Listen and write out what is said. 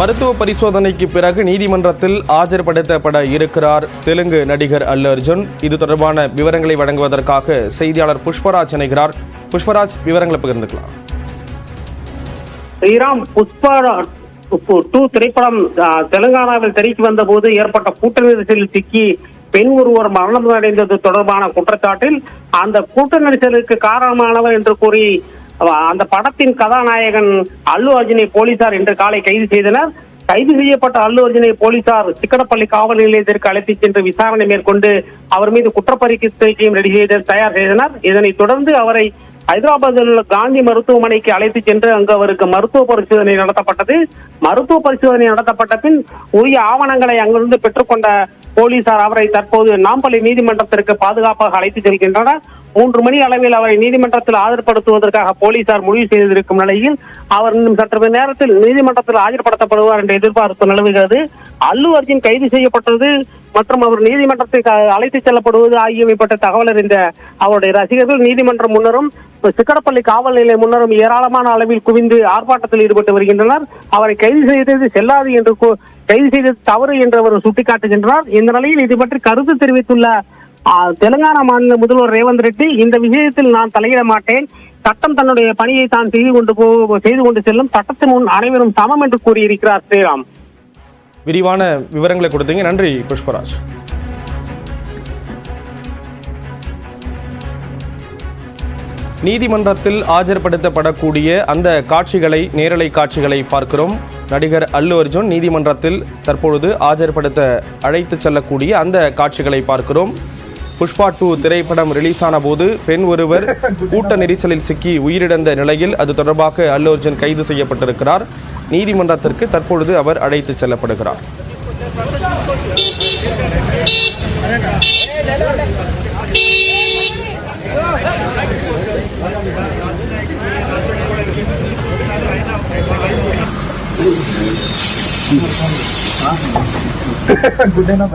மருத்துவ பரிசோதனைக்கு பிறகு நீதிமன்றத்தில் ஆஜர்படுத்தப்பட இருக்கிறார் தெலுங்கு நடிகர் அல்லு அர்ஜுன். இது தொடர்பான விவரங்களை வழங்குவதற்காக செய்தியாளர் புஷ்பராஜ் இணைகிறார். புஷ்பராஜ் விவரங்களை பகிர்ந்துக்கலாம். ஸ்ரீராம் புஷ்பா டூ திரைப்படம் தெலுங்கானாவில் திரைக்கு வந்த போது ஏற்பட்ட கூட்ட நெரிசலில் சிக்கி பெண் ஒருவர் மரணம் அடைந்தது தொடர்பான குற்றச்சாட்டில் அந்த கூட்ட நெரிசலுக்கு காரணமானவர் என்று கூறி அந்த படத்தின் கதாநாயகன் அல்லு அர்ஜுனை போலீசார் இன்று காலை கைது செய்தனர். கைது செய்யப்பட்ட அல்லு அர்ஜுனை போலீசார் சிக்கடப்பள்ளி காவல் நிலையத்திற்கு அழைத்துச் சென்று விசாரணை மேற்கொண்டு அவர் மீது குற்றப்பரிக்கையும் ரெடி செய்து தயார் செய்தனர். இதனைத் தொடர்ந்து அவரை ஹைதராபாத்தில் உள்ள காந்தி மருத்துவமனைக்கு அழைத்து சென்று அங்கு அவருக்கு மருத்துவ பரிசோதனை நடத்தப்பட்டது. மருத்துவ பரிசோதனை நடத்தப்பட்ட பின் உரிய ஆவணங்களை அங்கிருந்து பெற்றுக்கொண்ட போலீசார் அவரை தற்போது நாம்பள்ளி நீதிமன்றத்திற்கு பாதுகாப்பாக அழைத்து செல்கின்றனர். மூன்று மணி அளவில் அவரை நீதிமன்றத்தில் ஆஜர்படுத்துவதற்காக போலீசார் முடிவு செய்திருக்கும் நிலையில் அவர் இன்னும் சற்று நேரத்தில் நீதிமன்றத்தில் ஆஜர்படுத்தப்படுவார் என்ற எதிர்பார்ப்பு நிலவுகிறது. அல்லு அர்ஜுன் கைது செய்யப்பட்டது மற்றும் அவர் நீதிமன்றத்துக்கு அழைத்து செல்லப்படுவது ஆகியவை பட்ட தகவல் அறிந்த அவருடைய ரசிகர்கள் நீதிமன்றம் முன்னரும் சிக்கடப்பள்ளி காவல் நிலையம் முன்னரும் ஏராளமான அளவில் குவிந்து ஆர்ப்பாட்டத்தில் ஈடுபட்டு வருகின்றனர். அவரை கைது செய்தது செல்லாது என்று கைது செய்தது தவறு என்று அவர் சுட்டிக்காட்டுகின்றனர் இந்த நிலையில் இது பற்றி கருத்து தெரிவித்துள்ள தெலுங்கானா மாநில முதல்வர் ரேவந்த் ரெட்டி இந்த விஷயத்தில் நான் தலையிட மாட்டேன். சட்டம் தன்னுடைய பணியை தான் செய்து கொண்டு போ செய்து கொண்டு செல்லும் சட்டத்தின் முன் அனைவரும் சமம் என்று கூறியிருக்கிறார் ஸ்ரீராம். விரிவான விவரங்களை கொடுத்தீங்க. நன்றி புஷ்பராஜ். நீதிமன்றத்தில் ஆஜர்படுத்தப்படக்கூடிய அந்த காட்சிகளை நேரலை காட்சிகளை பார்க்கிறோம். நடிகர் அல்லு அர்ஜுன் நீதிமன்றத்தில் தற்பொழுது ஆஜர்படுத்த அழைத்து செல்லக்கூடிய அந்த காட்சிகளை பார்க்கிறோம். புஷ்பா டூ திரைப்படம் ரிலீஸ் ஆன போது பெண் ஒருவர் கூட்ட நெரிசலில் சிக்கி உயிரிழந்த நிலையில் அது தொடர்பாக அல்லு அர்ஜுன் கைது செய்யப்பட்டிருக்கிறார். நீதிமன்றத்திற்கு தற்பொழுது அவர் அழைத்து செல்லப்படுகிறார். गुड ना